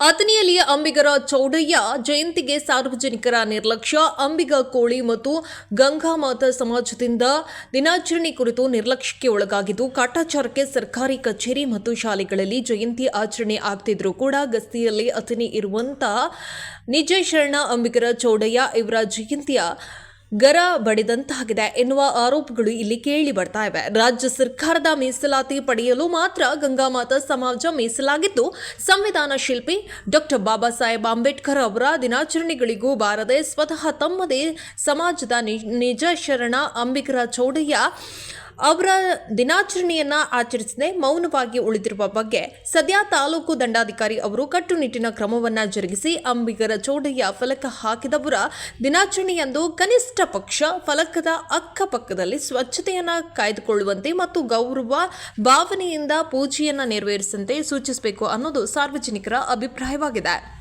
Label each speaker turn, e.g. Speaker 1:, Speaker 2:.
Speaker 1: ಅಥನಿಯಲ್ಲಿಯ ಅಂಬಿಗರ ಚೌಡಯ್ಯ ಜಯಂತಿಗೆ ಸಾರ್ವಜನಿಕರ ನಿರ್ಲಕ್ಷ್ಯ, ಅಂಬಿಗ ಕೋಳಿ ಮತ್ತು ಗಂಗಾ ಮಾತಾ ಸಮಾಜದಿಂದ ದಿನಾಚರಣೆ ಕುರಿತು ನಿರ್ಲಕ್ಷ್ಯಕ್ಕೆ ಒಳಗಾಗಿದ್ದು, ಕಾಟಾಚಾರಕ್ಕೆ ಸರ್ಕಾರಿ ಕಚೇರಿ ಮತ್ತು ಶಾಲೆಗಳಲ್ಲಿ ಜಯಂತಿ ಆಚರಣೆ ಆಗ್ತಿದ್ರೂ ಕೂಡ ಗಸ್ತಿಯಲ್ಲಿ ಅಥನಿ ಇರುವಂಥ ನಿಜ ಶರಣ ಅಂಬಿಗರ ಚೌಡಯ್ಯ ಇವರ ಜಯಂತಿಯ ಗರ ಬಡಿದಂತಾಗಿದೆ ಎನ್ನುವ ಆರೋಪಗಳು ಇಲ್ಲಿ ಕೇಳಿ ಬರ್ತಾ ಇವೆ. ರಾಜ್ಯ ಸರ್ಕಾರದ ಮೀಸಲಾತಿ ಪಡೆಯಲು ಮಾತ್ರ ಗಂಗಾಮಾತಾ ಸಮಾಜ ಮೀಸಲಾಗಿದ್ದು, ಸಂವಿಧಾನ ಶಿಲ್ಪಿ ಡಾಕ್ಟರ್ ಬಾಬಾ ಸಾಹೇಬ್ ಅಂಬೇಡ್ಕರ್ ಅವರ ದಿನಾಚರಣೆಗಳಿಗೂ ಬಾರದೆ ಸ್ವತಃ ತಮ್ಮದೇ ಸಮಾಜದ ನಿಜ ಶರಣ ಅಂಬಿಗರ ಚೌಡಯ್ಯ ಅವರ ದಿನಾಚರಣೆಯನ್ನ ಆಚರಿಸದೆ ಮೌನವಾಗಿ ಉಳಿದಿರುವ ಬಗ್ಗೆ ಸದ್ಯ ತಾಲೂಕು ದಂಡಾಧಿಕಾರಿ ಅವರು ಕಟ್ಟುನಿಟ್ಟಿನ ಕ್ರಮವನ್ನ ಜರುಗಿಸಿ ಅಂಬಿಗರ ಚೌಡಯ್ಯ ಫಲಕ ಹಾಕಿದವರ ದಿನಾಚರಣೆಯಂದು ಕನಿಷ್ಠ ಪಕ್ಷ ಫಲಕದ ಅಕ್ಕಪಕ್ಕದಲ್ಲಿ ಸ್ವಚ್ಛತೆಯನ್ನ ಕಾಯ್ದುಕೊಳ್ಳುವಂತೆ ಮತ್ತು ಗೌರವ ಭಾವನೆಯಿಂದ ಪೂಜೆಯನ್ನ ನೆರವೇರಿಸುವಂತೆ ಸೂಚಿಸಬೇಕು ಅನ್ನೋದು ಸಾರ್ವಜನಿಕರ ಅಭಿಪ್ರಾಯವಾಗಿದೆ.